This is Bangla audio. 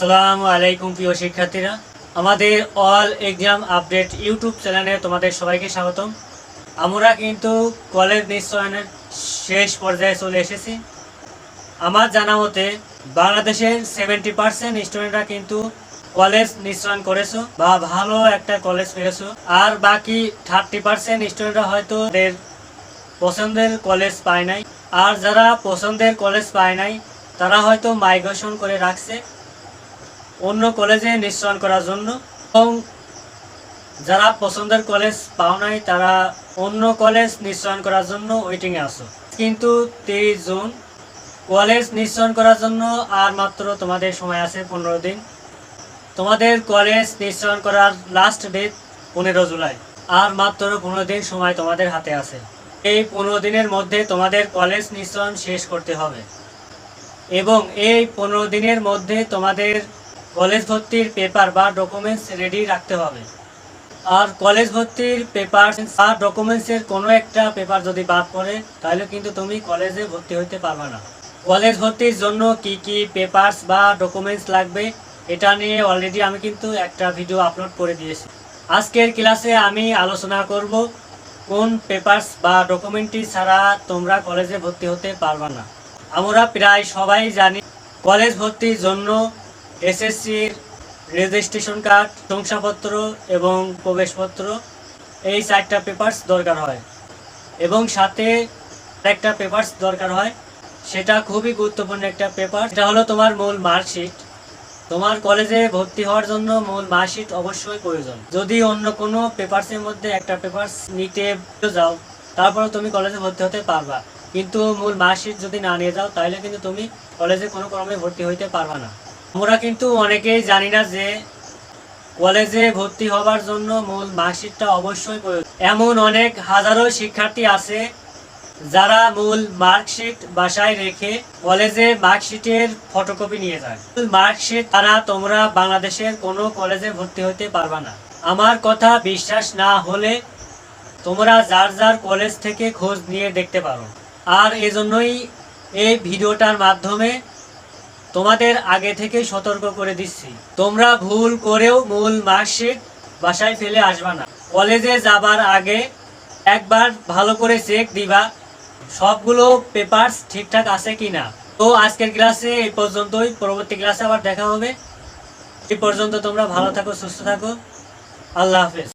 আসসালামু আলাইকুম প্রিয় শিক্ষার্থীরা। আমাদের অল এক্সাম আপডেট ইউটিউব চ্যানেলে তোমাদের সবাইকে স্বাগতম। আমরা কিন্তু কলেজ নিশ্চয়নের শেষ পর্যায়ে চলে এসেছি। আমার জানা মতে, বাংলাদেশের সেভেন্টি পার্সেন্ট স্টুডেন্টরা কিন্তু কলেজ নিশ্চয়ন করেছ বা ভালো একটা কলেজ পেয়েছ। আর বাকি থার্টি পার্সেন্ট স্টুডেন্টরা হয়তো ওদের পছন্দের কলেজ পায় নাই। আর যারা পছন্দের কলেজ পায় নাই, তারা হয়তো মাইগ্রেশন করে রাখছে। অন্য কলেজে নিশ্চয়ন করার জন্য। এবং যারা পছন্দের কলেজ পাও নাই, তারা অন্য কলেজ নিশ্চয়ন করার জন্য ওয়েটিংয়ে আসো কিন্তু তেইশ জুন কলেজ নিশ্চয়ন করার জন্য আর মাত্র তোমাদের সময় আছে পনেরো দিন। তোমাদের কলেজ নিশ্চয়ন করার লাস্ট ডেট পনেরো জুলাই। আর মাত্র পনেরো দিন সময় তোমাদের হাতে আছে। এই পনেরো দিনের মধ্যে তোমাদের কলেজ নিশ্চয়ন শেষ করতে হবে। এবং এই পনেরো দিনের মধ্যে তোমাদের কলেজ ভর্তির পেপার বা ডকুমেন্টস রেডি রাখতে হবে। আর কলেজ ভর্তির পেপার আর ডকুমেন্টসের কোনো একটা পেপার যদি বাদ পড়ে, তাহলে কিন্তু তুমি কলেজে ভর্তি হতে পারবে না। কলেজ ভর্তির জন্য কি কি পেপারস বা ডকুমেন্টস লাগবে, এটা নিয়ে অলরেডি আমি কিন্তু একটা ভিডিও আপলোড করে দিয়েছি। আজকের ক্লাসে আমি আলোচনা করব কোন পেপারস বা ডকুমেন্টটি ছাড়া তোমরা কলেজে ভর্তি হতে পারবে না। আমরা প্রায় সবাই জানি কলেজ ভর্তির জন্য এসএসসির রেজিস্ট্রেশন কার্ড শংসাপত্র এবং প্রবেশপত্র, এই চারটা পেপারস দরকার হয়। এবং সাথে একটা পেপারস দরকার হয়, সেটা খুবই গুরুত্বপূর্ণ একটা পেপার সেটা হলো তোমার মূল মার্কশিট তোমার কলেজে ভর্তি হওয়ার জন্য মূল মার্কশিট অবশ্যই প্রয়োজন। যদি অন্য কোনো পেপারসের মধ্যে একটা পেপারস নিতে যাও তারপরে তুমি কলেজে ভর্তি হতে পারবা। কিন্তু মূল মার্কশিট যদি না নিয়ে যাও, তাহলে কিন্তু তুমি কলেজে কোনো ক্রমে ভর্তি হইতে পারবা না। আমরা কিন্তু অনেকেই জানি না যে কলেজে ভর্তি হবার জন্য মূল মার্কশিটটা অবশ্যই প্রয়োজন। এমন অনেক হাজারো শিক্ষার্থী আছে যারা মূল মার্কশিট বাসায় রেখে কলেজে মার্কশিটের ফটোকপি নিয়ে যায়। মূল মার্কশিট তারা তোমরা বাংলাদেশের কোনো কলেজে ভর্তি হতে পারবা না। আমার কথা বিশ্বাস না হলে তোমরা যার যার কলেজ থেকে খোঁজ নিয়ে দেখতে পারো। আর এজন্যই এই ভিডিওটার মাধ্যমে তোমাদের আগে থেকে সতর্ক করে দিচ্ছি। তোমরা ভুল করেও মূল মার্কশিট বাসায় ফেলে আসবা না। কলেজে যাবার আগে একবার ভালো করে চেক দিবা, সবগুলো পেপারস ঠিকঠাক আছে কি না তো আজকের ক্লাসে এই পর্যন্তই, পরবর্তী ক্লাসে আবার দেখা হবে। এই পর্যন্ত তোমরা ভালো থাকো, সুস্থ থাকো। আল্লাহ হাফেজ।